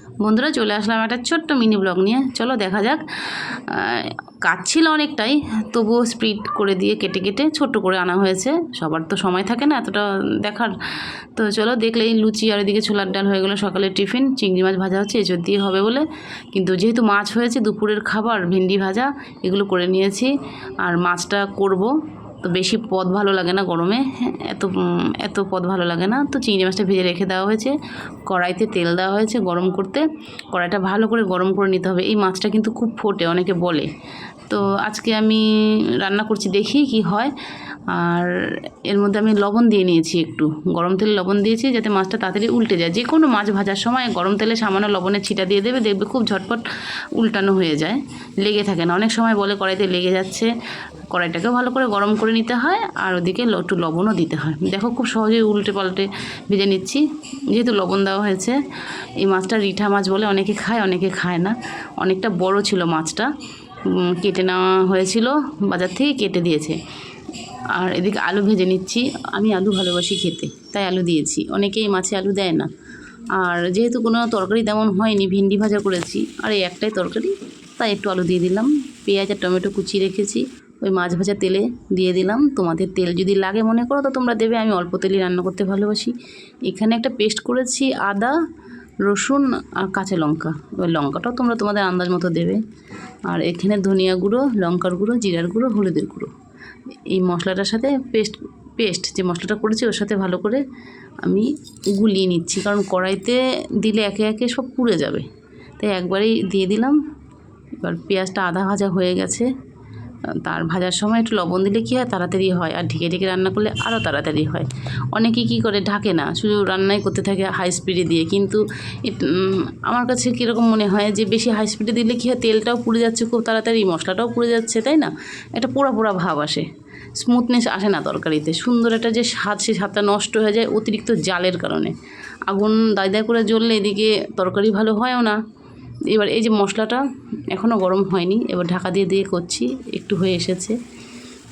বন্ধুরা চলে আসলাম একটা ছোট্ট মিনি ব্লগ নিয়ে। চলো দেখা যাক। কাজ ছিল অনেকটাই, তবুও স্পিড করে দিয়ে কেটে কেটে ছোট্ট করে আনা হয়েছে। সবার তো সময় থাকে না এতটা দেখার। তো চলো দেখলেই লুচি আর এদিকে ছোলার ডাল হয়ে গেলো সকালে টিফিন। চিংড়ি মাছ ভাজা হচ্ছে এঁচড় দিয়ে হবে বলে। কিন্তু যেহেতু মাছ হয়েছে, দুপুরের খাবার, ভেন্ডি ভাজা, এগুলো করে নিয়েছি। আর মাছটা করব। তো বেশি পদ ভালো লাগে না গরমে, এত এত পদ ভালো লাগে না। তো চিংড়ি মাছটা ভেজে রেখে দেওয়া হয়েছে, কড়াইতে তেল দেওয়া হয়েছে গরম করতে। কড়াইটা ভালো করে গরম করে নিতে হবে। এই মাছটা কিন্তু খুব ফোটে, অনেকে বলে। তো আজকে আমি রান্না করছি, দেখি কি হয়। আর এর মধ্যে আমি লবণ দিয়ে নিয়েছি একটু। গরম তেলে লবণ দিয়েছি যাতে মাছটা তাড়াতাড়ি উল্টে যায়। যে কোনো মাছ ভাজার সময় গরম তেলে সামান্য লবণের ছিটা দিয়ে দেবে, দেখবে খুব ঝটপট উল্টানো হয়ে যায়, লেগে থাকে না। অনেক সময় বলে কড়াইতে লেগে যাচ্ছে। কড়াইটাকেও ভালো করে গরম করে নিতে হয় আর ওদিকে একটু লবণও দিতে হয়। দেখো খুব সহজেই উল্টে পাল্টে ভেজে নিচ্ছি। যেহেতু লবণ দেওয়া হয়েছে, এই মাছটা রিঠা মাছ বলে অনেকে খায় অনেকে খায় না। অনেকটা বড় ছিল মাছটা কেটে নেওয়া হয়েছিল, বাজার থেকে কেটে দিয়েছে। আর এদিকে আলু ভেজে নিচ্ছি। আমি আলু ভালোবাসি খেতে, তাই আলু দিয়েছি। অনেকেই মাছে আলু দেয় না। আর যেহেতু কোনো তরকারি তেমন হয়নি, ভিন্ডি ভাজা করেছি, আর এই একটাই তরকারি, তাই একটু আলু দিয়ে দিলাম। পেঁয়াজ আর টমেটো কুচিয়ে রেখেছি। ওই মাছ ভাজা তেলে দিয়ে দিলাম। তোমাদের তেল যদি লাগে মনে করো, তো তোমরা দেবে। আমি অল্প তেলই রান্না করতে ভালোবাসি। এখানে একটা পেস্ট করেছি, আদা, রসুন আর কাঁচা লঙ্কা। ওই লঙ্কাটাও তোমরা তোমাদের আন্দাজ মতো দেবে। আর এখানে ধনিয়া গুঁড়ো, লঙ্কার গুঁড়ো, জিরার গুঁড়ো, হলুদের গুঁড়ো। এই মশলাটার সাথে পেস্ট পেস্ট যে মশলাটা করেছি, ওর সাথে ভালো করে আমি গুলিয়ে নিচ্ছি। কারণ কড়াইতে দিলে একে একে সব পুড়ে যাবে। তাই একবারেই দিয়ে দিলাম। এবার পেঁয়াজটা আধা ভাজা হয়ে গেছে। তার ভাজার সময় একটু লবণ দিলে কী হয়? তাড়াতাড়ি হয়। আর ঢেকে ঢেকে রান্না করলে আরও তাড়াতাড়ি হয়। অনেকে কী করে? ঢাকে না। শুধু রান্নাই করতে থাকে হাই স্পিডে দিয়ে। কিন্তু আমার কাছে কীরকম মনে হয় যে, বেশি হাই স্পিডে দিলে কী হয়? তেলটাও পুড়ে যাচ্ছে খুব তাড়াতাড়ি, মশলাটাও পুড়ে যাচ্ছে, তাই না? একটা পোড়া পোড়া ভাব আসে। স্মুথনেস আসে না তরকারিতে। সুন্দর একটা যে স্বাদ, সে স্বাদটা নষ্ট হয়ে যায় অতিরিক্ত জালের কারণে। আগুন দায় দায় করে জ্বললে এদিকে তরকারি ভালো হয়ও না। এবার এই যে মশলাটা এখনও গরম হয়নি, এবার ঢাকা দিয়ে দিয়ে করছি, একটু হয়ে এসেছে।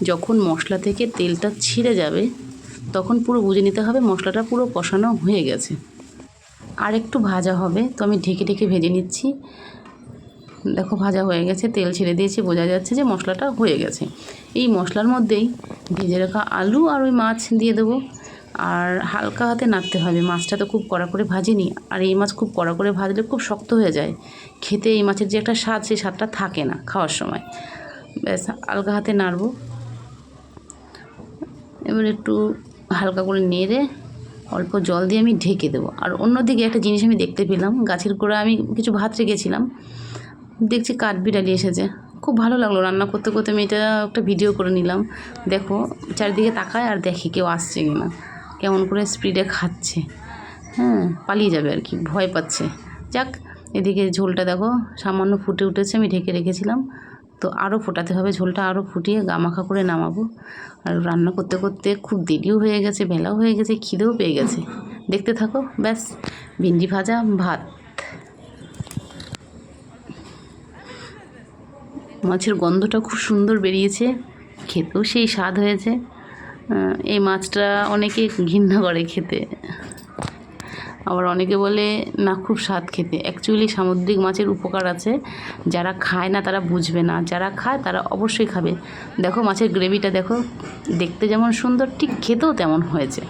যখন মশলা থেকে তেলটা ছিঁড়ে যাবে, তখন পুরো বুঝে নিতে হবে মশলাটা পুরো কষানো হয়ে গেছে। আর একটু ভাজা হবে, তো আমি ঢেকে ঢেকে ভেজে নিচ্ছি। দেখো ভাজা হয়ে গেছে, তেল ছেড়ে দিয়েছি, বোঝা যাচ্ছে যে মশলাটা হয়ে গেছে। এই মশলার মধ্যেই ভেজে রাখা আলু আর ওই মাছ দিয়ে দেবো। আর হালকা হাতে নাড়তে হবে। মাছটা তো খুব কড়া করে ভাজিনি। আর এই মাছ খুব কড়া করে ভাজলে খুব শক্ত হয়ে যায়। খেতে এই মাছের যে একটা স্বাদ, সেই স্বাদটা থাকে না খাওয়ার সময়। ব্যাস, হালকা হাতে নাড়বো। এবার একটু হালকা করে নেড়ে অল্প জল দিয়ে আমি ঢেকে দেবো। আর অন্যদিকে একটা জিনিস আমি দেখতে পেলাম, গাছের গোড়া আমি কিছু ভাত রেখেছিলাম। দেখছি কাঠবিড়ালি এসেছে। খুব ভালো লাগল রান্না করতে করতে আমি এটা একটা ভিডিও করে নিলাম। দেখো, চারিদিকে তাকায় আর দেখি কেউ আসছে কিনা। কেমন করে স্পিডে খাচ্ছে। হ্যাঁ পালিয়ে যাবে আর কি, ভয় পাচ্ছে। যাক, এদিকে ঝোলটা দেখো, সামান্য ফুটে উঠেছে, আমি ঢেকে রেখেছিলাম। তো আরও ফোটাতে হবে, ঝোলটা আরও ফুটিয়ে গামাখা করে নামাবো। আর রান্না করতে করতে খুব দেরিও হয়ে গেছে, বেলাও হয়ে গেছে, খিদেও পেয়ে গেছে। দেখতে থাকো, ব্যাস, ভিন্ডি ভাজা ভাত। মাছের গন্ধটা খুব সুন্দর বেরিয়েছে, খেতেও সেই স্বাদ হয়েছে। এই মাছটা অনেকে ঘৃণা করে খেতে। আবার অনেকে বলে, না, খুব স্বাদ খেতে। অ্যাকচুয়ালি সামুদ্রিক মাছের উপকার আছে। যারা খায় না, তারা বুঝবে না। যারা খায়, তারা অবশ্যই খাবে। দেখো, মাছের গ্রেভিটা দেখো, দেখতে যেমন সুন্দর, ঠিক খেতেও তেমন হয়েছে।